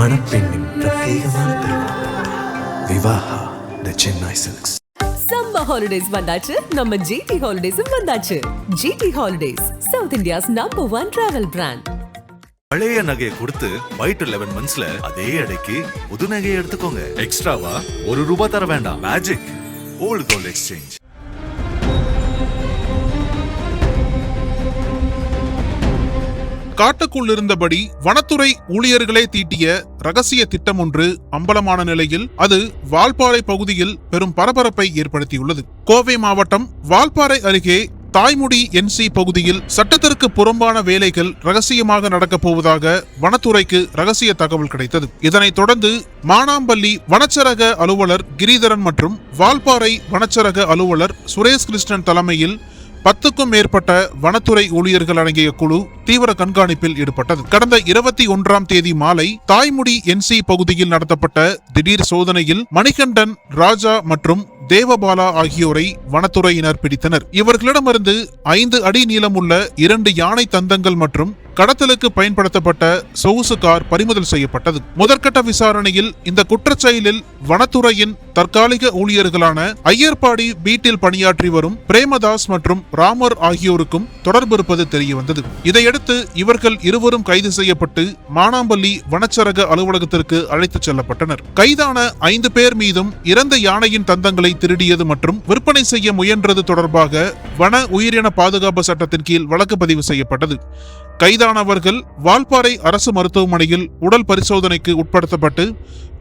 மணப்பெண்ணின் பிரத்யேகமான திருமணம். Vivaha the Chennai silks summer holidays வந்தாச்சு. நம்ம ஜிடி ஹாலிடேஸும் வந்தாச்சு. GT holidays south India's number one travel brand பழைய நகையை கொடுத்து ஒயிட் லெவன் மந்த்ஸ்ல அதே அடைக்கு புது நகையை எடுத்துக்கோங்க. எக்ஸ்ட்ராவா ஒரு ரூபாய் தர வேண்டாம். மேஜிக் ஓல்டு கோல்ட் எக்ஸ்சேஞ்ச் காட்டுக்குள் இருந்தபடி வனத்துறை ஊழியர்களே தீட்டிய ரகசிய திட்டம் ஒன்று அம்பலமான நிலையில் அது வால்பாறை பகுதியில் பெரும் பரபரப்பை ஏற்படுத்தியுள்ளது. கோவை மாவட்டம் வால்பாறை அருகே தாய்முடி என்சி பகுதியில் சட்டத்திற்கு புறம்பான வேலைகள் ரகசியமாக நடக்கப் போவதாக வனத்துறைக்கு ரகசிய தகவல் கிடைத்தது. இதனைத் தொடர்ந்து மானாம்பள்ளி வனச்சரக அலுவலர் கிரிதரன் மற்றும் வால்பாறை வனச்சரக அலுவலர் சுரேஷ் கிருஷ்ணன் தலைமையில் பத்துக்கும் மேற்பட்ட வனத்துறை ஊழியர்கள் அடங்கிய குழு தீவிர கண்காணிப்பில் ஈடுபட்டது. கடந்த இருபத்தி ஒன்றாம் தேதி மாலை தாய்முடி என்சி பகுதியில் நடத்தப்பட்ட திடீர் சோதனையில் மணிகண்டன் ராஜா மற்றும் தேவபாலா ஆகியோரை வனத்துறையினர் பிடித்தனர். இவர்களிடமிருந்து ஐந்து அடி நீளமுள்ள இரண்டு யானை தந்தங்கள் மற்றும் கடத்தலுக்கு பயன்படுத்தப்பட்ட சொகுசு கார் பறிமுதல் செய்யப்பட்டது. முதற்கட்ட விசாரணையில் இந்த குற்றச்செயலில் வனத்துறையின் தற்காலிக ஊழியர்களான ஐயர்பாடி வீட்டில் பணியாற்றி வரும் பிரேமதாஸ் மற்றும் ராமர் ஆகியோருக்கும் தொடர்பு இருப்பது தெரியவந்தது. இதையடுத்து இவர்கள் இருவரும் கைது செய்யப்பட்டு மானாம்பள்ளி வனச்சரக அலுவலகத்திற்கு அழைத்துச் செல்லப்பட்டனர். கைதான ஐந்து பேர் மீதும் இறந்த யானையின் தந்தங்களை திருடியது மற்றும் விற்பனை செய்ய முயன்றது தொடர்பாக வன உயிரின பாதுகாப்பு சட்டத்தின் கீழ் வழக்கு பதிவு செய்யப்பட்டது. கைதானவர்கள் வால்பாறை அரசு மருத்துவமனையில் உடல் பரிசோதனைக்கு உட்படுத்தப்பட்டு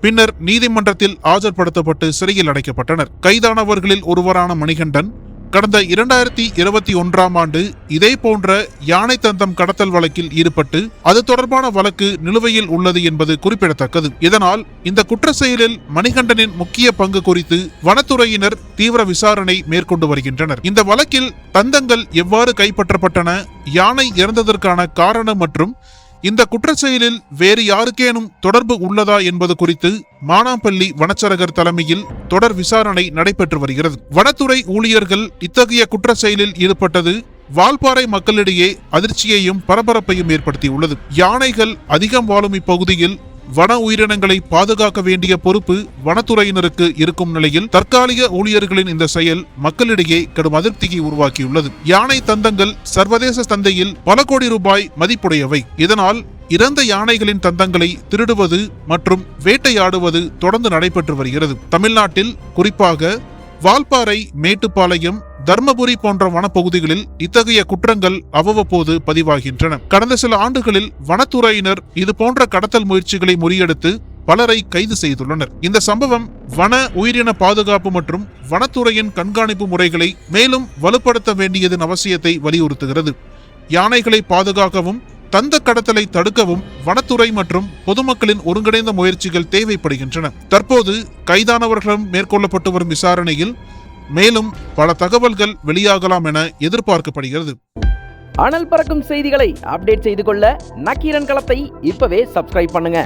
பின்னர் நீதிமன்றத்தில் ஆஜர்படுத்தப்பட்டு சிறையில் அடைக்கப்பட்டனர். கைதானவர்களில் ஒருவரான மணிகண்டன் கடந்த இரண்டாயிரத்தி இருபத்தி ஒன்றாம் ஆண்டு இதே போன்ற யானை தந்தம் கடத்தல் வழக்கில் ஈடுபட்டு அது தொடர்பான வழக்கு நிலுவையில் உள்ளது என்பது குறிப்பிடத்தக்கது. இதனால் இந்த குற்ற செயலில் மணிகண்டனின் முக்கிய பங்கு குறித்து வனத்துறையினர் தீவிர விசாரணை மேற்கொண்டு வருகின்றனர். இந்த வழக்கில் தந்தங்கள் எவ்வாறு கைப்பற்றப்பட்டன யானை இறந்ததற்கான காரணம் மற்றும் இந்த குற்றச்செயலில் வேறு யாருக்கேனும் தொடர்பு உள்ளதா என்பது குறித்து மானாம்பள்ளி வனச்சரகர் தலைமையில் தொடர் விசாரணை நடைபெற்று வருகிறது. வனத்துறை ஊழியர்கள் இத்தகைய குற்றச்செயலில் ஈடுபட்டது வால்பாறை மக்களிடையே அதிர்ச்சியையும் பரபரப்பையும் ஏற்படுத்தியுள்ளது. யானைகள் அதிகம் வாழும் இப்பகுதியில் வன உயிரினங்களை பாதுகாக்க வேண்டிய பொறுப்பு வனத்துறையினருக்கு இருக்கும் நிலையில் தற்காலிக ஊழியர்களின் இந்த செயல் மக்களிடையே கடும் அதிருப்தியை உருவாக்கியுள்ளது. யானை தந்தங்கள் சர்வதேச சந்தையில் பல கோடி ரூபாய் மதிப்புடையவை. இதனால் இறந்த யானைகளின் தந்தங்களை திருடுவது மற்றும் வேட்டையாடுவது தொடர்ந்து நடைபெற்று வருகிறது. தமிழ்நாட்டில் குறிப்பாக வால்பாறை மேட்டுப்பாளையம் தர்மபுரி போன்ற வனப்பகுதிகளில் இத்தகைய குற்றங்கள் அவ்வப்போது பதிவாகின்றன. கடந்த சில ஆண்டுகளில் வனத்துறையினர் இது போன்ற கடத்தல் முயற்சிகளை முறியடித்து பலரை கைது செய்துள்ளனர். இந்த சம்பவம் வன உயிரின பாதுகாப்பு மற்றும் வனத்துறையின் கண்காணிப்பு முறைகளை மேலும் வலுப்படுத்த வேண்டியதன் அவசியத்தை வலியுறுத்துகிறது. யானைகளை பாதுகாக்கவும் தந்த கடத்தலை தடுக்கவும் வனத்துறை மற்றும் பொதுமக்களின் ஒருங்கிணைந்த முயற்சிகள் தேவைப்படுகின்றன. தற்போது கைதானவர்களும் மேற்கொள்ளப்பட்டு வரும் விசாரணையில் மேலும் பல தகவல்கள் வெளியாகலாம் என எதிர்பார்க்கப்படுகிறது. அனல் பறக்கும் செய்திகளை அப்டேட் செய்து கொள்ள நக்கீரன் களத்தை இப்பவே சப்ஸ்கிரைப் பண்ணுங்க.